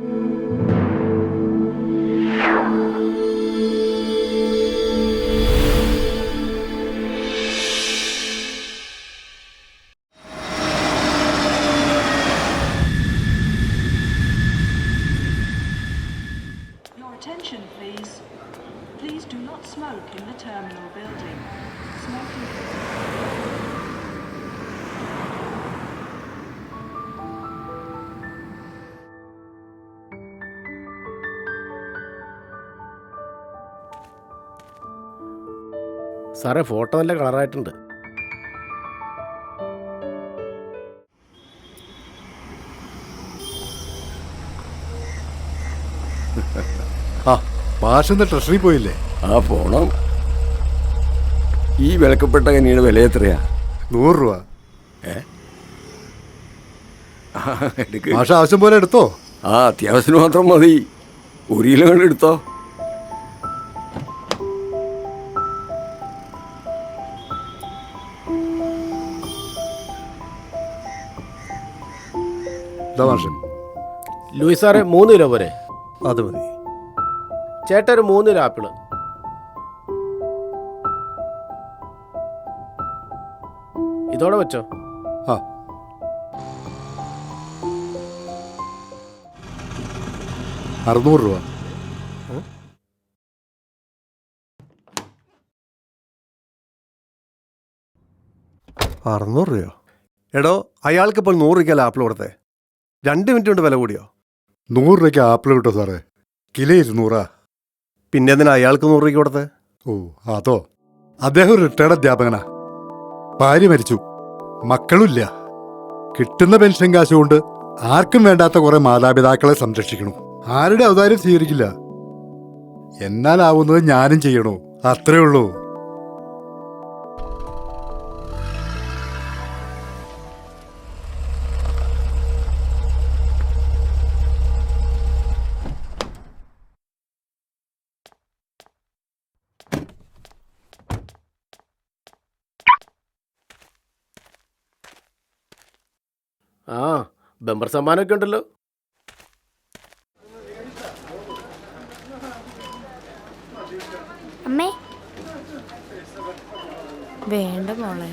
Your attention, please. Please do not smoke in the terminal building. Smoking. സാറേ photo നല്ല കളറായിട്ടുണ്ട്. ആ treasury പോയില്ലേ? ആ പോണം. ഈ വിലക്കപ്പെട്ട കനിയുടെ വില എത്രയാ? നൂറ് രൂപ. ആ, എടുക്ക്. മാഷ ആവശ്യം പോലെ എടുത്തോ? ആ അത്യാവശ്യത്തിന് മാത്രം മതി. ഒരു കിലോ കൊണ്ട് എടുത്തോ? ലൂയിസ് സാറേ മൂന്ന് കിലോ പോരെ? അത് മതി. ചേട്ടൻ ഒരു മൂന്ന് കിലോ ആപ്പിൾ. ഇതോടെ വെച്ചോ ആ. അറുന്നൂറ് രൂപ. അറുന്നൂറ് രൂപയോ? എടോ അയാൾക്ക് ഇപ്പോൾ നൂറ് രൂപയ്ക്കല്ല ആപ്പിൾ കൊടുത്തേ? രണ്ട് മിനിറ്റ് കൊണ്ട് വില കൂടിയോ? നൂറ് രൂപയ്ക്ക് ആപ്പിൾ കിട്ടും സാറേ. കിലോ ഇരുന്നൂറാ. പിന്നെ എന്തിനാ അയാൾക്ക് നൂറ് രൂപയ്ക്ക് കൊടുത്തേ? ഓ അതോ? അദ്ദേഹം ഒരു റിട്ടയർഡ് അധ്യാപകനാ. ഭാര്യ മരിച്ചു. മക്കളുമില്ല. കിട്ടുന്ന പെൻഷൻ കാശ് കൊണ്ട് ആർക്കും വേണ്ടാത്ത കുറെ മാതാപിതാക്കളെ സംരക്ഷിക്കണം. ആരുടെ അവതാരം സ്വീകരിക്കില്ല. എന്നാലാവുന്നത് ഞാനും ചെയ്യണോ. അത്രേ ഉള്ളൂ. ആ ബമ്പർ സമ്മാനമൊക്കെ ഉണ്ടല്ലോ. അമ്മേ. വേണ്ട മോളെ.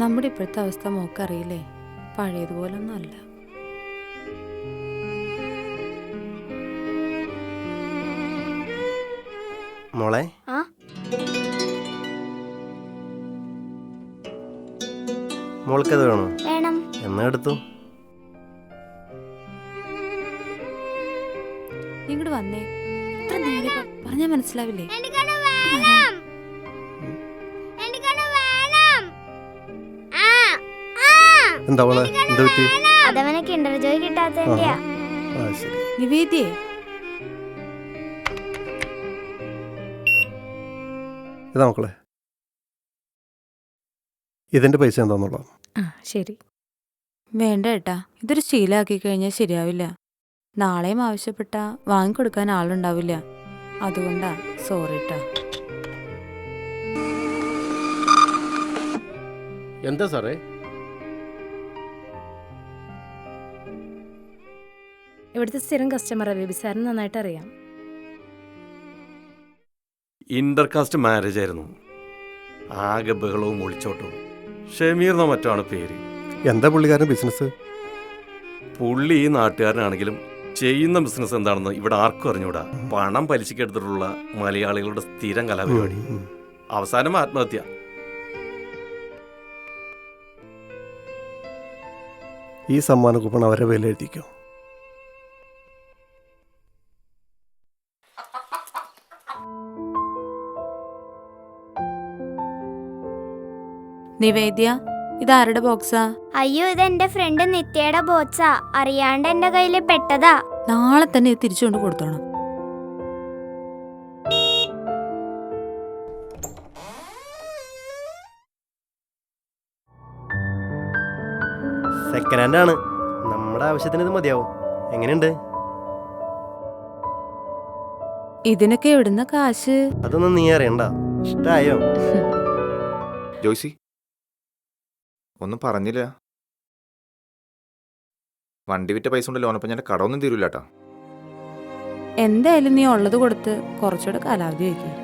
നമ്മുടെ ഇപ്പോഴത്തെ അവസ്ഥ മോക്കറിയില്ലേ? പഴയതുപോലൊന്നും അല്ല. മോളെ. ആ? മോൾക്കത് വേണോ? വേണം. എന്നാ എടുത്തു? ഇങ്ങോട്ട് വന്നേ. ഇത്ര നേരം പറഞ്ഞാ മനസ്സിലാവില്ലേ? എനിക്കത് വേണം. എനിക്കത് വേണം. ആ ആ. എന്താ മോളെ? എന്താ പറ്റി? അതവനെ കിണ്ടർ ജോയ് കിട്ടാത്തതിന്റെയാ. ആ നിവേദ്യേ ഇതാ മക്കളെ. ഇതിന്റെ പൈസ എന്താന്നുള്ളത് ആ ശരി. വേണ്ട ഏട്ടാ ഇതൊരു ശീലമാക്കി കഴിഞ്ഞാൽ ശരിയാവില്ല. നാളെയും ആവശ്യപ്പെട്ട വാങ്ങിക്കൊടുക്കാൻ ആളുണ്ടാവില്ല. അതുകൊണ്ടാ സോറി ഏട്ടാ എന്താ സാറേ? ഇവിടുത്തെ സ്ഥിരം കസ്റ്റമർ ബേബി സാറിന് നന്നായിട്ട് അറിയാം ഇന്റർകാസ്റ്റ് മാരേജ് ആയിരുന്നു. ആകെ ബഹളവും ഒളിച്ചോട്ടവും. ഷമീർ എന്ന മറ്റാണ് പേര്. എന്താ പുള്ളിക്കാരൻ ബിസിനസ് പുള്ളി ഈ നാട്ടുകാരനാണെങ്കിലും ചെയ്യുന്ന ബിസിനസ് എന്താണെന്ന് ഇവിടെ ആർക്കും അറിഞ്ഞൂടാ. പണം പലിശക്കെടുത്തിട്ടുള്ള മലയാളികളുടെ സ്ഥിരം കലാപരിപാടി. അവസാനം ആത്മഹത്യ. ഈ സമ്മാന കൂപ്പൺ അവരെ വില എഴുതിക്കോ. നിവേദ്യ ഇതാരുടെ ബോക്സാ അയ്യോ ഇത് എന്റെ ഫ്രണ്ട് നിത്യയുടെ ബോക്സാ അറിയാണ്ട് എന്റെ കയ്യിൽ പെട്ടതാ. നാളെ തന്നെ ഇത് തിരിച്ചുകൊണ്ട് കൊടുത്തോണം. സെക്കൻഡ് ഹാൻഡ് ആണ്. നമ്മുടെ ആവശ്യത്തിന് ഇത് മതിയാവും. എങ്ങനെയുണ്ട്? ഇതിനൊക്കെ എവിടുന്ന കാശ്? അതൊന്നും നീ അറിയണ്ട. ഇഷ്ടായോ? ജോയ്സി ഒന്നും പറഞ്ഞില്ല. വണ്ടി വിറ്റ പൈസ കൊണ്ട് ലോണപ്പം ഞാൻ കടമൊന്നും തീരൂല കേട്ടോ എന്തായാലും നീ ഉള്ളത് കൊടുത്ത് കുറച്ചുകൂടെ കാലാവധി വയ്ക്കുക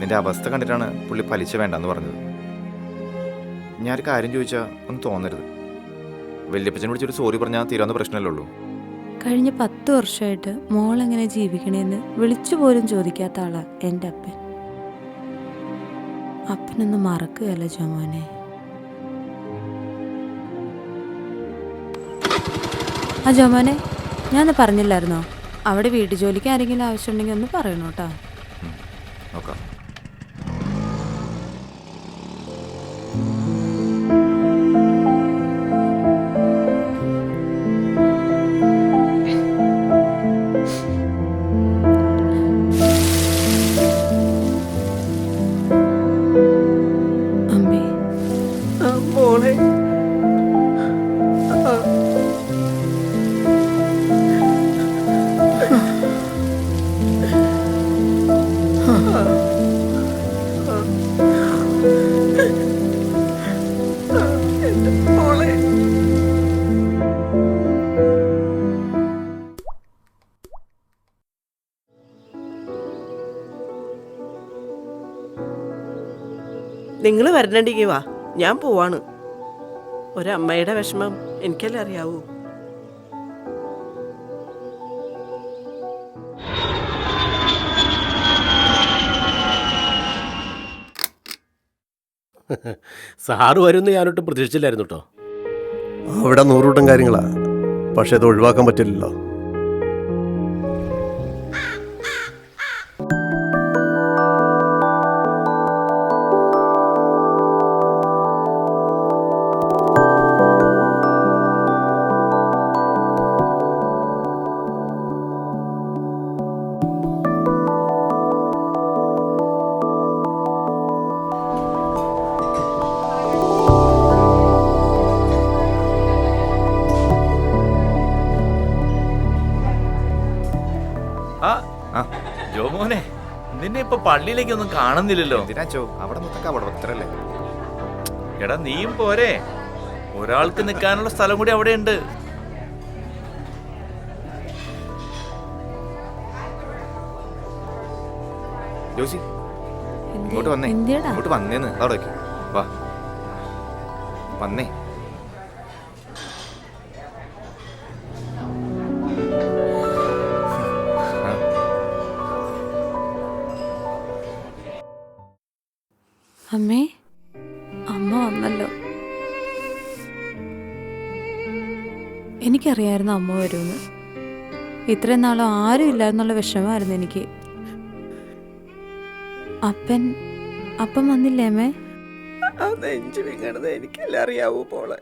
നിന്റെ അവസ്ഥ കണ്ടിട്ടാണ് പുള്ളി പലിശ വേണ്ടെന്ന് പറഞ്ഞത്. ഞാൻ ഞാനൊരു കാര്യം ചോദിച്ചാൽ ഒന്ന് തോന്നരുത്. വല്യപ്പച്ചൻ വിളിച്ചൊരു സോറി പറഞ്ഞാൽ തീരാവുന്ന പ്രശ്നമല്ലേ ഉള്ളൂ. കഴിഞ്ഞ പത്ത് വർഷമായിട്ട് മോൾ എങ്ങനെ ജീവിക്കണേന്ന് വിളിച്ചു പോലും ചോദിക്കാത്ത ആളാ എന്റെ അപ്പൻ. അപ്പനൊന്നും മറക്കുകയല്ല ജോമോനെ ആ ജോമോനെ ഞാൻ പറഞ്ഞില്ലായിരുന്നോ? അവിടെ വീട്ടു ജോലിക്ക് ആരെങ്കിലും ആവശ്യമുണ്ടെങ്കിൽ ഒന്ന് പറയണോട്ടോ. നോക്കാം. നിങ്ങൾ വരണ്ടെങ്കിൽ വാ. ഞാൻ പോവാണ്. ഒരമ്മയുടെ വിഷമം എനിക്കല്ലേ അറിയാവൂ. സാറ് വരുമെന്ന് ഞാനൊട്ടും പ്രതീക്ഷിച്ചില്ലായിരുന്നു കേട്ടോ. അവിടെ നൂറുകൂട്ടം കാര്യങ്ങളാ. പക്ഷെ അത് ഒഴിവാക്കാൻ പറ്റില്ലല്ലോ. ഇപ്പൊ പള്ളിയിലേക്കൊന്നും കാണുന്നില്ലല്ലോ. എന്തിനാ ചോ അവിടെ നിന്നൊക്കെ അവിടെ ഭക്തരല്ലേ? എടാ നീയും പോരെ. ഒരാൾക്ക് നിൽക്കാനുള്ള സ്ഥലം കൂടി അവിടെ ഉണ്ട് ജോസി ഇങ്ങോട്ട് വന്നേ. ഇങ്ങോട്ട് വന്നേന്ന്. അവിടെ വാ. വന്നേ. അമ്മേ അമ്മ വന്നല്ലോ. എനിക്കറിയായിരുന്നു അമ്മ വരുമെന്ന്. ഇത്രയും നാളും ആരും ഇല്ലായിരുന്നുള്ള വിഷമമായിരുന്നു എനിക്ക്. അപ്പൻ അപ്പം വന്നില്ലേ അമ്മേ? അറിയാവൂ പോളെ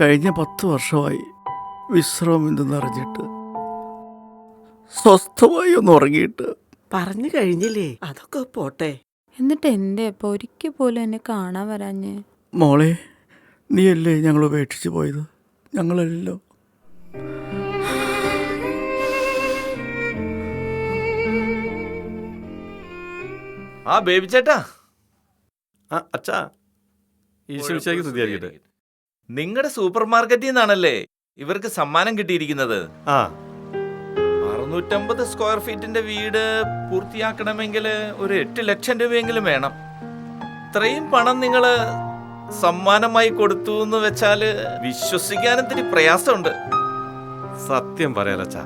കഴിഞ്ഞ പത്ത് വർഷമായി വിശ്രമം എന്തെന്നറിഞ്ഞിട്ട് സ്വസ്ഥമായി ഒന്ന് ഉറങ്ങിയിട്ട്. പറഞ്ഞു കഴിഞ്ഞില്ലേ? അതൊക്കെ പോട്ടെ. എന്നിട്ട് എന്റെ അപ്പ ഒരിക്കൽ പോലും എന്നെ കാണാൻ വരാഞ്ഞ്. മോളെ നീയല്ലേ ഞങ്ങൾ ഉപേക്ഷിച്ച് പോയത്? ഞങ്ങളല്ലോ. ആ ബേബി ചേട്ടാ ആ അച്ഛാ ഈശ്വരിച്ചേക്ക് സ്തുതിയായിരിക്കട്ടെ നിങ്ങളുടെ സൂപ്പർ മാർക്കറ്റിൽ നിന്നാണല്ലേ ഇവർക്ക് സമ്മാനം കിട്ടിയിരിക്കുന്നത്? ആ. അറുന്നൂറ്റമ്പത് സ്ക്വയർ ഫീറ്റിന്റെ വീട് പൂർത്തിയാക്കണമെങ്കിൽ ഒരു എട്ട് ലക്ഷം രൂപയെങ്കിലും വേണം. ഇത്രയും പണം നിങ്ങൾ സമ്മാനമായി കൊടുത്തു എന്ന് വെച്ചാൽ വിശ്വസിക്കാൻ ഇത്തിരി പ്രയാസമുണ്ട്. സത്യം പറയാലച്ച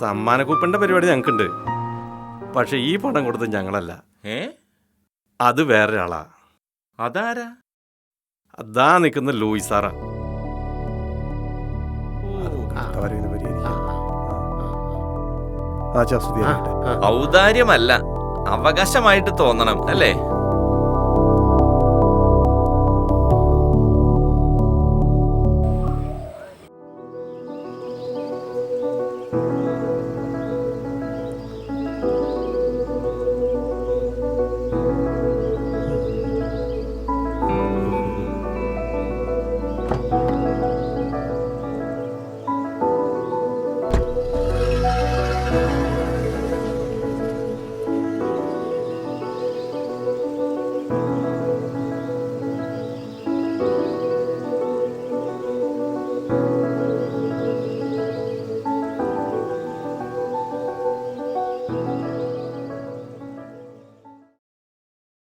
സമ്മാന കൂപ്പന്റെ പരിപാടി ഞങ്ങൾക്കുണ്ട്. പക്ഷെ ഈ പണം കൊടുത്തത് ഞങ്ങളല്ല. ഏ? അത് വേറൊരാളാ. അതാരാ? അതാ നിൽക്കുന്ന ലൂയി സാറാ. ഔദാര്യമല്ല അവകാശമായിട്ട് തോന്നണം അല്ലേ?